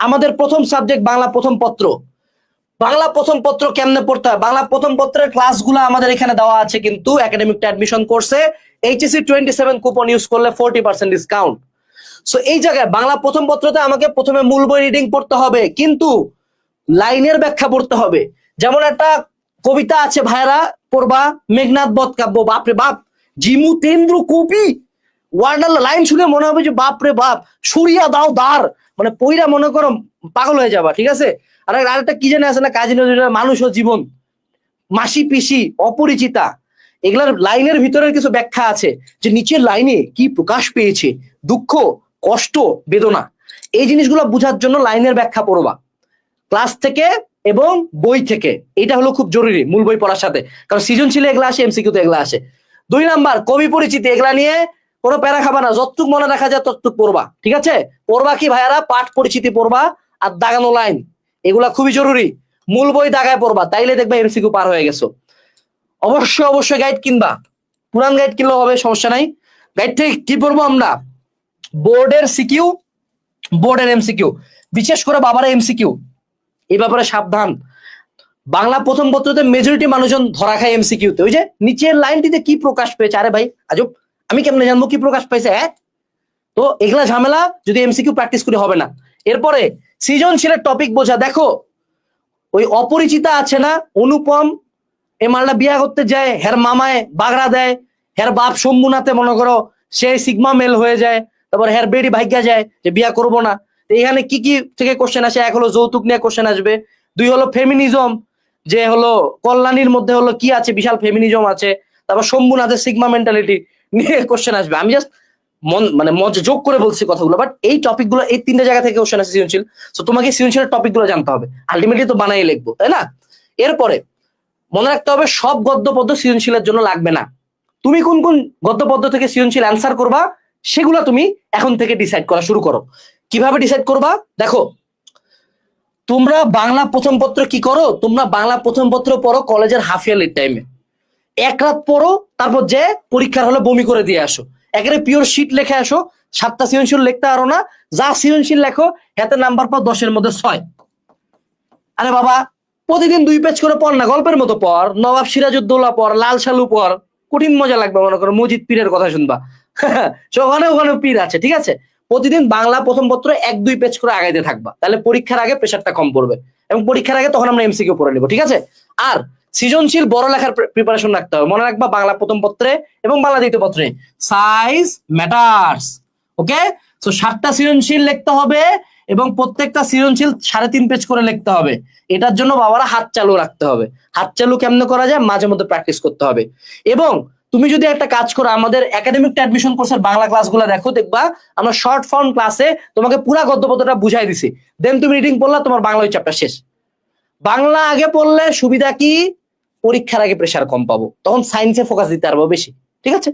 আমাদের প্রথম সাবজেক্ট বাংলা প্রথম পত্র। বাংলা প্রথম পত্র কেমনে পড়তে হয়? বাংলা প্রথম পত্রের ক্লাসগুলো আমাদের এখানে দেওয়া আছে কিন্তু একাডেমিকটা অ্যাডমিশন কোর্সে HSC twenty seven coupon use করলে ফোরটি পার্সেন্ট ডিসকাউন্ট সো এই জায়গায় বাংলা প্রথম পত্রতে আমাকে প্রথমে মূল বই রিডিং পড়তে হবে, কিন্তু লাইনের ব্যাখ্যা পড়তে হবে। যেমন একটা কবিতা আছে, ভাইরা, পড়বা মেঘনাথ বধ কাব্য বাপরে বাপ, জিমু তেন্দ্র কপি ওয়ার্ডার লাইন শুনে মনে হবে যে বাপরে বাপ, সুরিয়া দাও দার মানে পইরা মনে করো পাগল হয়ে যাবা, ঠিক আছে? আর আরেকটা কি জানে আছে না, কাজী নজরুলের মানুষ ও জীবন। মাসি পিসি, অপরিচিতা। এগুলার লাইনের ভিতরের কিছু ব্যাখ্যা আছে যে নিচের লাইনে কি প্রকাশ পেয়েছে? দুঃখ, কষ্ট, বেদনা। এই জিনিসগুলো বোঝার জন্য লাইনের ব্যাখ্যা পড়বা। ক্লাস থেকে এবং বই থেকে। এটা হলো খুব জরুরি মূল বই পড়ার সাথে। কারণ সৃজনশীল এগুলা আসে, এমসিকিউ তে এগুলা আসে। দুই নাম্বার, কবি পরিচিতি এগুলা নিয়ে কোনো প্যারা খাবা না, যতটুক মনে রাখা যায় ততটুক পড়বা, ঠিক আছে? পড়বা কি ভাইয়ারা? পাঠ পরিচিতি পড়বা আর দাগানো লাইন, এগুলা খুবই জরুরি। মূল বই দাগায় পড়বা, তাইলে দেখবে এমসিকিউ পার হয়ে গেছো। অবশ্যই অবশ্যই গাইড কিনবা। পুরান গাইড কিনলেও হবে, সমস্যা নাই। গাইড থেকে কি পড়ব আমরা? বোর্ডের সিকিউ বোর্ডের এমসিকিউ বিশেষ করে বাবার এমসিকিউ এই ব্যাপারে সাবধান। বাংলা প্রথম পত্রতে মেজরিটি মানুষজন ধরা খায় এমসিকিউতে ওই যে নিচের লাইনটিতে কি প্রকাশ পেয়েছে? আরে ভাই, আজব। আমি কেমনে জানব কি প্রকাশ পাইছে হ্যাঁ তো এগুলা ঝামেলা যদি এমসিকিউ প্র্যাকটিস করে হবে না। এরপরে, সৃজনশীলের টপিক বোঝা, দেখো, ওই অপরিচিতা আছে না, অনুপম, এ মালটা বিয়া করতে যায়, হের মামায় বাগড়া দেয়, হের বাপ শম্ভুনাথে মনে করো, সে সিগমা মেল হয়ে যায়, তারপর হের বেডি ভাগ্যা যায় যে বিয়া করব না। এখানে কি কি থেকে কোশ্চেন আসে? এক হলো যৌতুক নিয়ে কোশ্চেন আসবে, দুই হলো ফেমিনিজম যে হলো কল্যাণীর মধ্যে হলো কি আছে? বিশাল ফেমিনিজম আছে, তারপর শম্ভুনাথের সিগমা মেন্টালিটি নিয়ে কোশ্চেন আসবে। আমি জাস্ট মন মানে মজা যোগ করে বলছি কথাগুলো বাট এই টপিকগুলো এই তিনটে জায়গা থেকে কোশ্চেন আছে সৃজনশীল। তো তোমাকে সৃজনশীলের টপিকগুলো জানতে হবে। আলটিমেটলি তো বানাই লিখব, তাই না? এরপরে মনে রাখতে হবে, সব গদ্য পদ্য সৃজনশীলের জন্য লাগবে না। তুমি কোন কোন গদ্য পদ্য থেকে সৃজনশীল অ্যান্সার করবা, সেগুলো তুমি এখন থেকে ডিসাইড করা শুরু করো। কীভাবে ডিসাইড করবা? দেখো, তোমরা বাংলা প্রথম পত্র কি করো? তোমরা বাংলা প্রথম পত্র পড়ো কলেজের হাফ ইয়ারলির টাইমে এক রাত পড়ো তারপর যে পরীক্ষার হলে বমি করে দিয়ে আসো। একেবারে পিওর শিট লেখে আসো, সাতটা সৃজনশীল লিখতে পারো না, যা সৃজনশীল লেখো, হাতে নাম্বার পাও দশের মধ্যে ছয়। আরে বাবা, প্রতিদিন দুই পেজ করে পড় না, গল্পের মতো পড়, নবাব সিরাজউদ্দৌলা পড়, লাল সালু পড়, কঠিন মজা লাগবে মনে করো, মজিদ পীরের কথা শুনবা। ওখানে ওখানে পীর আছে, ঠিক আছে? প্রতিদিন বাংলা প্রথম পত্র এক দুই পেজ করে আগাইতে থাকবা, তাহলে পরীক্ষার আগে প্রেশারটা কম পড়বে। এবং পরীক্ষার আগে তখন আমরা এমসিকিউ পড়ে নিব, ঠিক আছে? আর সৃজনশীল বড় লেখার প্রিপারেশন রাখতে হবে। মনে রাখবা বাংলা প্রথম পত্রে এবং বাংলা দ্বিতীয় পত্রে। সাইজ ম্যাটার্স ওকে তো সাতটা সৃজনশীল লিখতে হবে এবং প্রত্যেকটা সৃজনশীল সাড়ে তিন পেজ করে লিখতে হবে। এটার জন্য বাবারা হাত চালু রাখতে হবে। হাত চালু কেমনে করা যায়? মাঝে মধ্যে প্র্যাকটিস করতে হবে। এবং তুমি যদি একটা কাজ করো, আমাদের একাডেমিক অ্যাডমিশন কোর্সের বাংলা ক্লাসগুলো দেখো, দেখবা আমরা শর্ট ফর্ম ক্লাসে তোমাকে পুরা গদ্যপদ্যটা বুঝাই দিছি। দেন তুমি রিডিং পড়লা, তোমার বাংলা ওই চ্যাপ্টার শেষ। বাংলা আগে পড়লে সুবিধা কি? পরীক্ষার আগে প্রেশার কম পাবো। তখন সায়েন্সে ফোকাস দিতে পারব বেশি। ঠিক আছে?